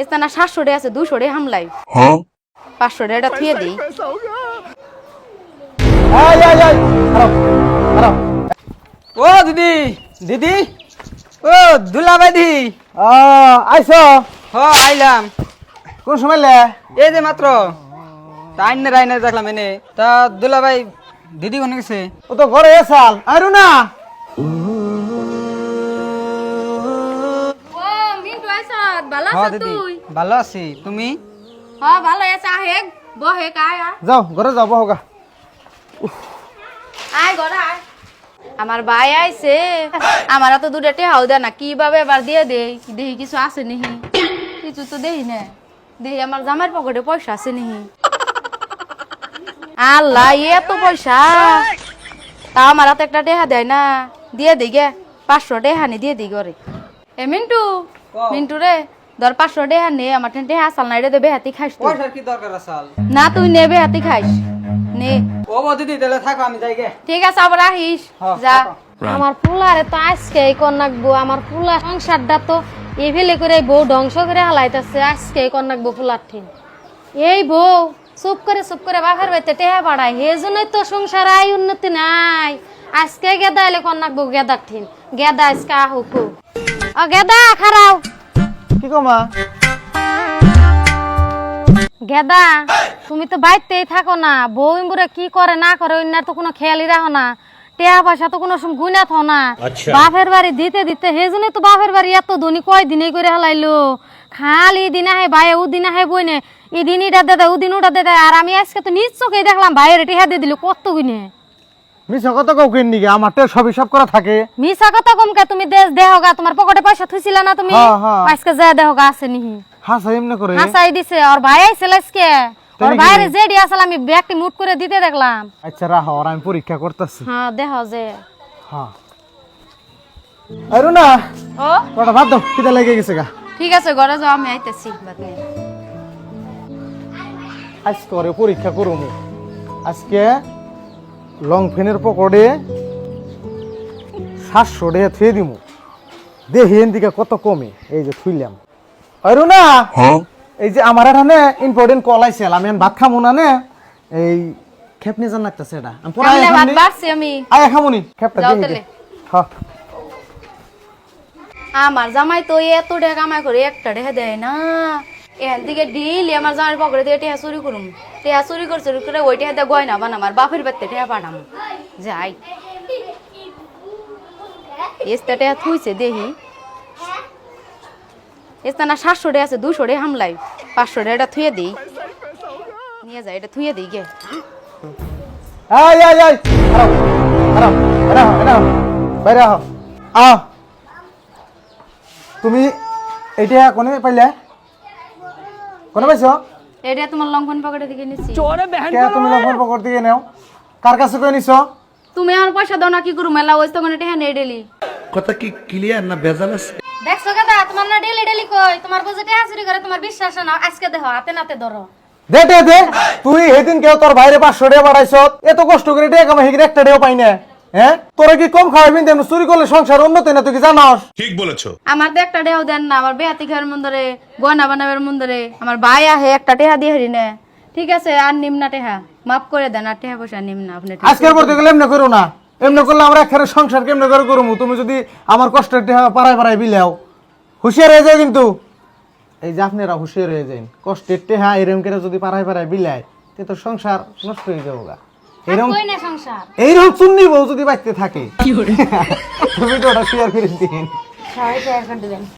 এস্তা না সাতশো ডে আছে দুশো ডে হামলাই পাঁচশো ডেটা থুয়ে দিই। ও দিদি দিদি। ও দুলাভাই দি ও আইছো? হ আইলাম। কোন সময় লে? এই যে মাত্র। আইনে রাইনে দেখলাম এনে। তা দুলাভাই দিদি কোনে গেছে? ও তো ঘরে এসাল আরু না আইসত ভালো হ দিদি ভালো আছি। তুমি? হ্যাঁ ভালো আছে। আহে বহে কায় যাও ঘরে যাও বহগা আয় ঘরে আয়। আমার ভাই আইছে। আমার তো দুটা টেহাও দেয় না। কীভাবে এবার দিয়ে দে দেহি কিছু আছে নিহি? কিছু তো দেহি না। দেহি আমার জামার পকেটে পয়সা আছে নিহি। আল্লাহ এত পয়সা। তা আমার হাতে একটা টেহা দেয় না। দিয়ে দিই গে পাঁচশো টেহা নি দিয়ে দিই ঘরে এ মিন্টু মিন্টু রে। ধর পাঁচশো টেহা নে আমার টেন টেহা আসাল না এটা দেবে হাতি খাইস তুই। পয়সার কি দরকার আসাল না তুই নেবে হাতি খাইস। নে। ও বৌ দিদি তাহলে থাকো আমি যাই গে। ঠিক আছে আবার আহিস। হ্যাঁ, যা। থাকো। আমার ফুলারে তো আজকে এই কন্যাকবো আমার ফুলা সংসারটা তো এভেলে করে এই বউ ধ্বংস করে হালাইতেছে আজকে এই কন্যাকবো ফুলার ঠিন। এই বউ চুপ করে চুপ করে বাপের বাড়িতে টেহা পাড়ায় হে জন্যই তো সংসার আই উন্নতি নাই। আজকে গেদা এলে কন্যাকবো গেদার ঠিন। গেদা আজকে আহুক ও গেদা খারাও কি কমা গেদা তুমি তো বাইতেই থাকো না। বউ কি করে না করে অন্যার তো কোনো খেয়ালই রাখো না। টেহা পয়সা তো কোনো সময় গুণা থাও না। বাপের বাড়ি দিতে দিতে সেই জন্য তো বাপের বাড়ি এত ধনী কয় দিনে করে হালাইলো। খালি দিন আহে ভাই ও দিন আহে বই নে। এই দিন এটা দে দেয় ও দিন ওটা দে দেয় আর আমি আজকে তো নিজ চোখেই দেখলাম ভাইয়ের টেহা দিয়ে দিল কত গুনে মিছা কত কাউ কিন নিগে আমার তো সব হিসাব করা থাকে। মিশা কথা কমকে তুমি দেশ দেহগা তোমার পকেটে পয়সা থুইছিল না তুমি? হ্যাঁ, হ্যাঁ। আজকে যা দেহগা আছে নিহি। হাসা এমনি করে? হাসাই দিছে। আর ভাই আইছিল আজকে। ওর নাকি? ভাইয়ের জেডি আসলে আমি ব্যাগটি মুট করে দিতে দেখলাম। আচ্ছা রাহ আর আমি পরীক্ষা করতেছি। হ্যাঁ দেহ যে। হ্যাঁ। আরু না ও? তোটা ভাত দাও? খিদে লেগে গেছে গা। ঠিক আছে ঘরে যাও আমি আইতেছি নেই আজকে পরীক্ষা করুম। আজকে লং ফেনের পকড়ে সাতশো ডে থুয়ে দিমু। দেখি এন দিকে কত কমে এই যে থুইলাম। আরু না এই যে আমার এখানে ইম্পর্টেন্ট কল আইছিল আমি ভাত খামু না নে? এই খেপনি জান লাগতেছে এটা। আমি পরে সামনে আয়া ভাত খামনি। বাড়ছি আমি। আয়া খামুনি খেপটা দিয়ে। হ্যাঁ আমার জামাই তো এত টাকা কামাই করে একটা টাকা দেয় না। এখান থেকে ডেইলি আমার জামাই পকেটে থেকে টেহা চুরি করুম। টেহা চুরি করে চুরি করে ওই টেহা দিয়ে গয়না বানাম আর বাপের বাড়িতে টেহা পাঠাম। যাই। এসটা টেহা থুইছে দেহি। এসটা না সাতশো ডে আছে, দুশো ডে হামলাই। পাঁচশো ডে এটা থুয়ে দিই। নিয়ে যাই, এটা থুয়ে দিই গে। এটা এটা আহ। তুমি এইটা কোনে পাইলে? কোনে পাইছো? এটা তোমার লঙ্ঘন পকেটে থেকে নিচ্ছি কে তুমি লক্ষণ পকড় দিয়ে নেও? কার কাছে কই নিছো? তুমি আমার পয়সা দাও না কি করু মেলা ওই তখন টেহা নেই ডেলি কথা কি ক্লিয়ার না ভেজাল আছে? দেখছ কেদা তোমার না ডেলি ডেলি কই তোমার বুঝে টেহা চুরি করে তোমার বিশ্বাস না? আজকে দেহ হাতে নাতে ধরো দে দে দে। তুই সেদিন কেউ তোর বাইরে পাঁচশো টাকা বাড়াইছ এত কষ্ট করে টাকা হেগির একটা টাকাও পাই না হ্যাঁ? তোরা কি কম খাওয়াবি তেমন চুরি করলে সংসার উন্নতি না তুই কি জানাস? ঠিক বলেছ। আমার তো একটা দেন না আমার বেহাতি খাওয়ার মন্দরে গয়না বানাবের মন্দরে। আমার ভাই আহে একটা টেহা দিয়ে হারি না। ঠিক আছে আর নিম না টেহা। মাফ করে দেন আর টেহা পয়সা আপনি আজকের পর থেকে এমনি করো না। এমনি করলে আমরা একখানে সংসার কেমনে করে করব তুমি যদি আমার কষ্টের টাকা পাড়ায় পাড়ায় বিলাও। হুঁশিয়ার হয়ে যায় কিন্তু। এই যে আপনারা হুঁশিয়ার হয়ে যান কষ্টের টেহা এরম করে যদি পাড়ায় পাড়ায় বিলায় তে তো সংসার নষ্ট হয়ে যাব গা সংসার? এইরকম চুন্নি বউ যদি বাঁচতে থাকে। তুমি তো ওটা শেয়ার করে দিন।